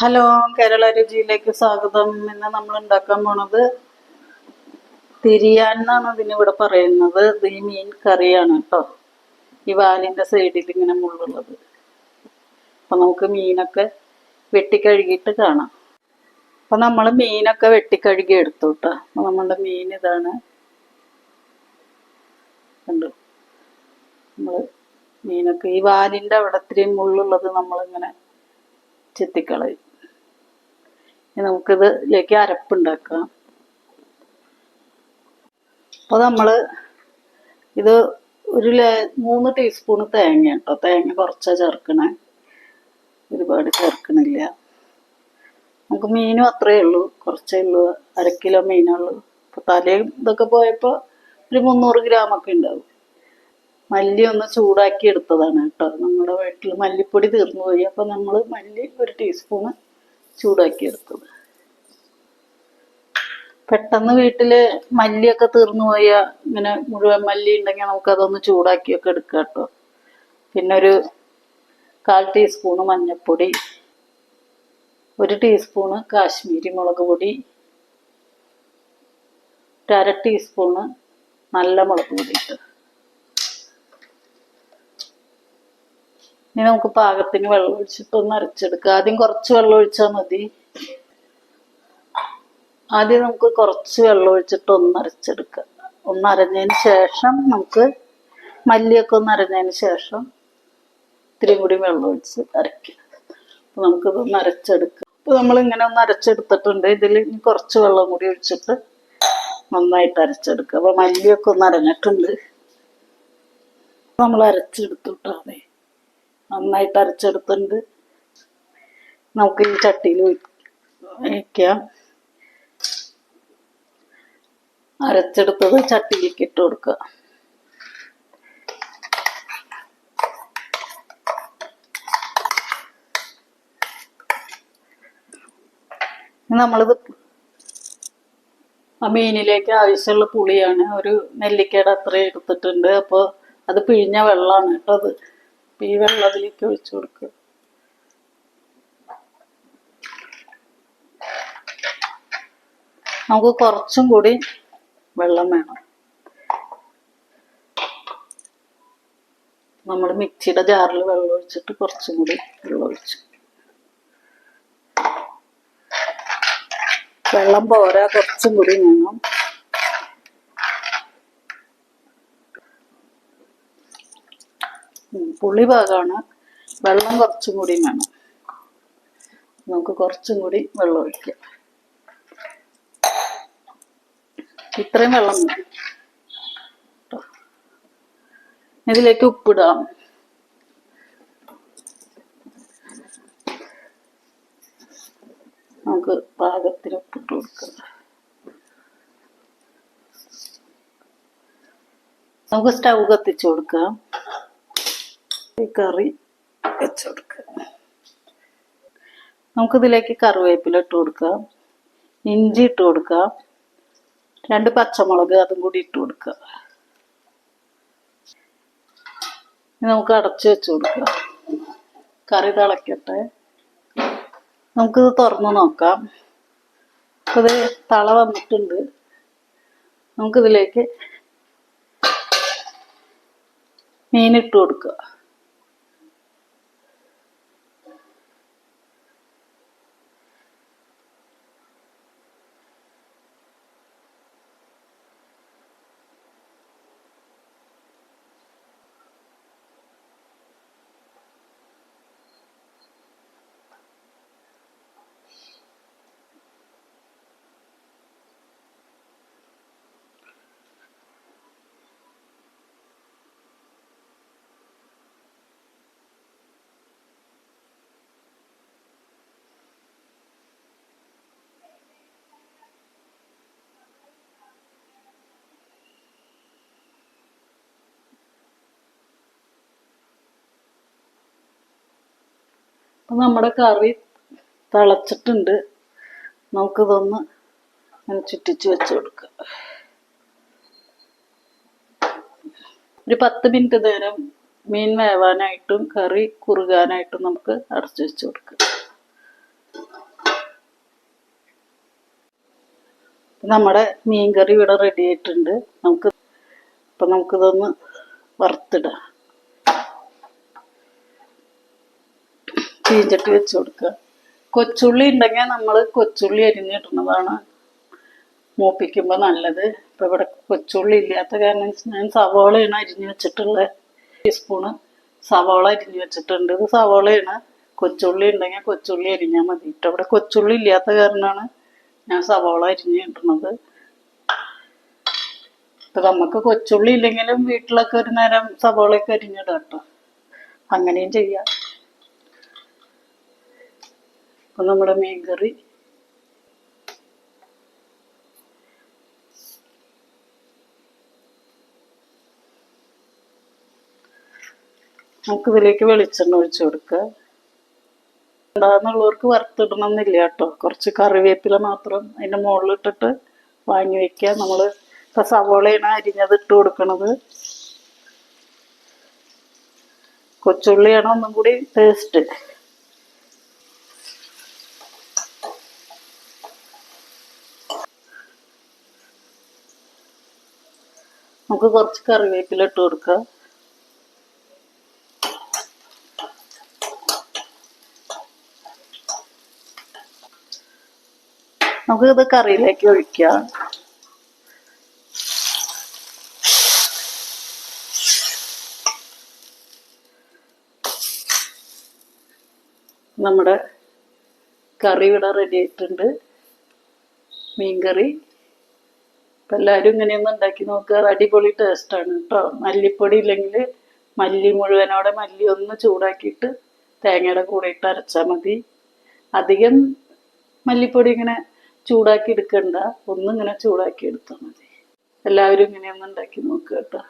Hello Kerala രുചിയിലേക്ക് സ്വാഗതം. ഇന്ന് നമ്മൾ ഉണ്ടാക്കാൻ പോണത് തിരിയാൻ എന്നാണ് ഇതിനിവിടെ പറയുന്നത്. ഇത് ഈ മീൻ കറിയാണ് കേട്ടോ. ഈ വാലിന്റെ സൈഡിൽ ഇങ്ങനെ മുള്ളുള്ളത്. അപ്പൊ നമുക്ക് മീനൊക്കെ വെട്ടിക്കഴുകിയിട്ട് കാണാം. അപ്പൊ നമ്മൾ മീനൊക്കെ വെട്ടിക്കഴുകി എടുത്തു കേട്ടോ. അപ്പൊ നമ്മുടെ മീൻ ഇതാണ്. കണ്ടു? നമ്മൾ മീനൊക്കെ ഈ വാലിന്റെ അവിടെ ഇത്രയും മുള്ളുള്ളത് നമ്മളിങ്ങനെ ചെത്തിക്കളയും. നമുക്കിത് ഇതിലേക്ക് അരപ്പുണ്ടാക്കാം അപ്പോൾ നമ്മൾ ഇത് ഒരു മൂന്ന് ടീസ്പൂൺ തേങ്ങ കേട്ടോ തേങ്ങ കുറച്ചാ ചേർക്കണേ. ഒരുപാട് ചേർക്കണില്ല. നമുക്ക് മീനും അത്രയേ ഉള്ളൂ. കുറച്ചേ ഉള്ളൂ. അര കിലോ മീനുള്ളൂ അപ്പോൾ തലയും ഇതൊക്കെ പോയപ്പോൾ ഒരു മുന്നൂറ് ഗ്രാമൊക്കെ ഉണ്ടാവും. മല്ലി ഒന്ന് ചൂടാക്കി എടുത്തതാണ് കേട്ടോ നമ്മുടെ വീട്ടിൽ മല്ലിപ്പൊടി തീർന്നു പോയി. അപ്പോൾ നമ്മൾ മല്ലി ഒരു ടീസ്പൂണ് ചൂടാക്കി എടുത്തത് പെട്ടെന്ന് വീട്ടിൽ മല്ലിയൊക്കെ തീർന്നു പോയ ഇങ്ങനെ മുഴുവൻ മല്ലി ഉണ്ടെങ്കിൽ നമുക്ക് അതൊന്ന് ചൂടാക്കിയൊക്കെ എടുക്കാം കേട്ടോ. പിന്നെ ഒരു കാൽ ടീസ്പൂണ് മഞ്ഞൾപ്പൊടി ഒരു ടീസ്പൂണ് കാശ്മീരി മുളക് പൊടി ഒരു അര ടീസ്പൂണ് നല്ല മുളക് പൊടി ഇട്ട്. ഇനി നമുക്ക് പാകത്തിന് വെള്ളം ഒഴിച്ചിട്ട് ഒന്ന് അരച്ചെടുക്കാം. ആദ്യം കുറച്ച് വെള്ളം ഒഴിച്ചാൽ മതി. ആദ്യം നമുക്ക് കുറച്ച് വെള്ളം ഒഴിച്ചിട്ട് ഒന്ന് അരച്ചെടുക്കാം. ഒന്ന് അരഞ്ഞതിന് ശേഷം നമുക്ക് മല്ലിയൊക്കെ ഒന്ന് അരഞ്ഞതിന് ശേഷം ഇത്തിരിയും കൂടി വെള്ളം ഒഴിച്ച് അരയ്ക്കുക അപ്പം നമുക്കിതൊന്ന് അരച്ചെടുക്കുക അപ്പൊ നമ്മൾ ഇങ്ങനെ ഒന്ന് അരച്ചെടുത്തിട്ടുണ്ട്. ഇതിൽ കുറച്ച് വെള്ളം കൂടി ഒഴിച്ചിട്ട് നന്നായിട്ട് അരച്ചെടുക്കുക അപ്പൊ മല്ലിയൊക്കെ ഒന്ന് അരഞ്ഞിട്ടുണ്ട്. നമ്മൾ അരച്ചെടുത്തുട്ടോ അതെ നന്നായിട്ട് അരച്ചെടുത്തിട്ടുണ്ട് നമുക്ക് ഈ ചട്ടിയിൽ വയ്ക്കാം അരച്ചെടുത്തത് ചട്ടിയിലേക്ക് ഇട്ട് കൊടുക്കുക. നമ്മളിത് ആ മീനിലേക്ക് ആവശ്യമുള്ള പുളിയാണ്. ഒരു നെല്ലിക്കയുടെ അത്രയും എടുത്തിട്ടുണ്ട്. അപ്പോൾ അത് പിഴിഞ്ഞ വെള്ളമാണ് കേട്ടോ അത്. ഈ വെള്ളം അതിലേക്ക് ഒഴിച്ചു കൊടുക്കുക നമുക്ക് കുറച്ചും കൂടി വെള്ളം വേണം. നമ്മൾ മിക്സിയുടെ ജാറിൽ വെള്ളം ഒഴിച്ചിട്ട് കുറച്ചും കൂടി വെള്ളം ഒഴിച്ചു. വെള്ളം പോരാ കുറച്ചും കൂടി വേണം. പുളി ഭാഗമാണ് വെള്ളം കുറച്ചും കൂടി വേണം. നമുക്ക് കുറച്ചും കൂടി വെള്ളം ഒഴിക്കാം. ഇത്രയും വെള്ളം മതി. ഇതിലേക്ക് ഉപ്പിടാം. നമുക്ക് പാകത്തിന് ഉപ്പിട്ട് കൊടുക്കാം. നമുക്ക് സ്റ്റൗ കത്തിച്ചു കൊടുക്കാം. ഈ കറി വെച്ച് കൊടുക്കുക. നമുക്കിതിലേക്ക് കറിവേപ്പില ഇട്ട് കൊടുക്കാം ഇഞ്ചി ഇട്ട് കൊടുക്കാം രണ്ട് പച്ചമുളക് അതും കൂടി ഇട്ട് കൊടുക്കുക. നമുക്ക് അടച്ചു വെച്ച് കൊടുക്കാം. കറി തിളക്കട്ടെ. നമുക്കിത് തുറന്ന് നോക്കാം. ഇത് തള വന്നിട്ടുണ്ട്. നമുക്കിതിലേക്ക് മീനിട്ട് കൊടുക്കുക. അപ്പൊ നമ്മുടെ കറി തിളച്ചിട്ടുണ്ട്. നമുക്കിതൊന്ന് അങ്ങനെ ചുറ്റിച്ച് വെച്ച് കൊടുക്കുക ഒരു പത്ത് മിനിറ്റ് നേരം മീൻ വേവാനായിട്ടും കറി കുറുകാനായിട്ടും നമുക്ക് അടച്ചു വെച്ച് കൊടുക്കാം. നമ്മുടെ മീൻകറി ഇവിടെ റെഡി ആയിട്ടുണ്ട്. നമുക്ക് അപ്പം നമുക്കിതൊന്ന് വറുത്തിടാം. ചീഞ്ചട്ടി വെച്ച് കൊടുക്കുക. കൊച്ചുള്ളി ഉണ്ടെങ്കിൽ നമ്മൾ കൊച്ചുള്ളി അരിഞ്ഞിടുന്നതാണ് മൂപ്പിക്കുമ്പോൾ നല്ലത്. ഇപ്പം ഇവിടെ കൊച്ചുള്ളി ഇല്ലാത്ത കാരണം ഞാൻ സവോളയാണ് അരിഞ്ഞു വെച്ചിട്ടുള്ളത് ടീസ്പൂണ് സവോള അരിഞ്ഞു വെച്ചിട്ടുണ്ട്. ഇത് സവോളയാണ്. കൊച്ചുള്ളി ഉണ്ടെങ്കിൽ കൊച്ചുള്ളി അരിഞ്ഞാൽ മതി. കേട്ടോ ഇവിടെ കൊച്ചുള്ളി ഇല്ലാത്ത കാരണമാണ് ഞാൻ സവോള അരിഞ്ഞ് കിട്ടുന്നത് ഇപ്പം നമുക്ക് കൊച്ചുള്ളി ഇല്ലെങ്കിലും വീട്ടിലൊക്കെ ഒരു നേരം സവോളയൊക്കെ അരിഞ്ഞിടാം കേട്ടോ. അങ്ങനെയും ചെയ്യാം. അപ്പം നമ്മുടെ മീൻകറി നമുക്ക് ഇതിലേക്ക് വെളിച്ചെണ്ണ ഒഴിച്ചു കൊടുക്കുക ഉണ്ടാകുന്നുള്ളവർക്ക് വറുത്തിടണം എന്നില്ല കേട്ടോ. കുറച്ച് കറിവേപ്പില മാത്രം അതിന്റെ മുകളിലിട്ടിട്ട് വാങ്ങി വെക്കുക നമ്മൾ ഇപ്പം സവോളയാണ് അരിഞ്ഞത് ഇട്ട് കൊടുക്കണത്. കൊച്ചുള്ളിയാണ് ഒന്നും കൂടി ടേസ്റ്റ് നമുക്ക് കുറച്ച് കറിവേപ്പില ഇട്ട് കൊടുക്കുക നമുക്ക് ഇത് കറിയിലേക്ക് ഒഴിക്കാം. നമ്മുടെ കറി ഇവിടെ റെഡി ആയിട്ടുണ്ട്. മീൻകറി. അപ്പം എല്ലാവരും ഇങ്ങനെയൊന്നും ഉണ്ടാക്കി നോക്കുക അടിപൊളി ടേസ്റ്റാണ് കേട്ടോ മല്ലിപ്പൊടി ഇല്ലെങ്കിൽ മല്ലി മുഴുവനോടെ മല്ലി ഒന്ന് ചൂടാക്കിയിട്ട് തേങ്ങയുടെ കൂടെ ഇട്ട് അരച്ചാൽ മതി. അധികം മല്ലിപ്പൊടി ഇങ്ങനെ ചൂടാക്കി എടുക്കണ്ട. ഒന്നിങ്ങനെ ചൂടാക്കി എടുത്താൽ മതി. എല്ലാവരും ഇങ്ങനെയൊന്ന് ഉണ്ടാക്കി നോക്കുക കേട്ടോ.